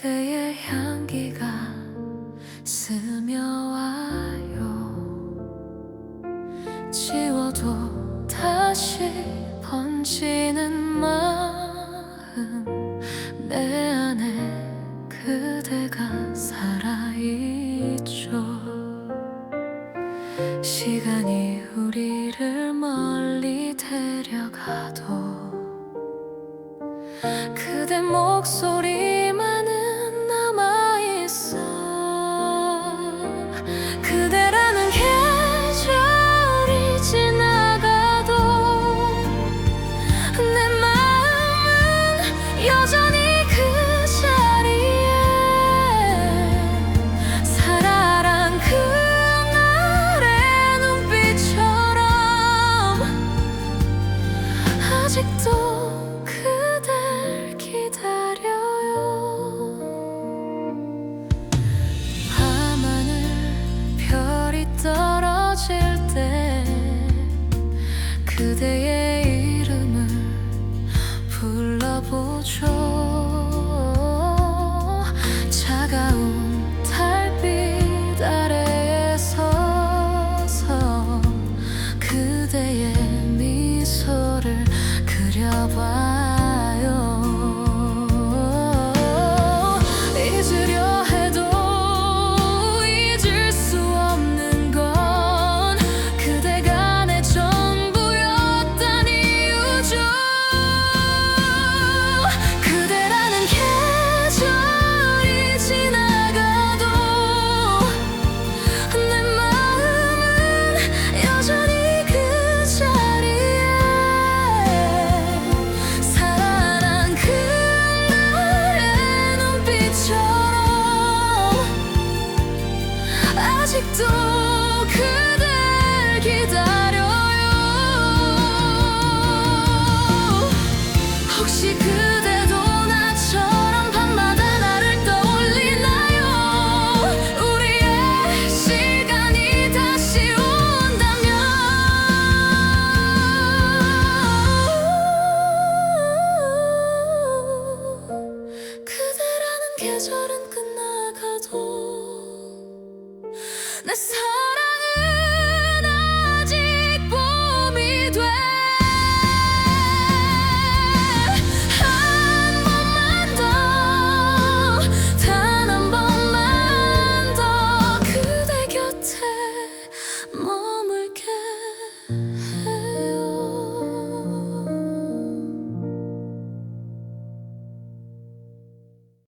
그대의 향기가 스며와요. 지워도 다시 번지는 마음. 내 안에 그대가 살아있죠. 시간이 우리를 멀리 데려가도 그대 목소리 여전히 그 자리에 살아란 그날의 눈빛처럼 아직도 그댈 기다려요. 밤하늘 별이 떨어질 때 그대의 아직도 그댈 기다려요. 혹시 그대도 나처럼 밤마다 나를 떠올리나요? 우리의 시간이 다시 온다면. 그대라는 계절은 끝 내 사랑을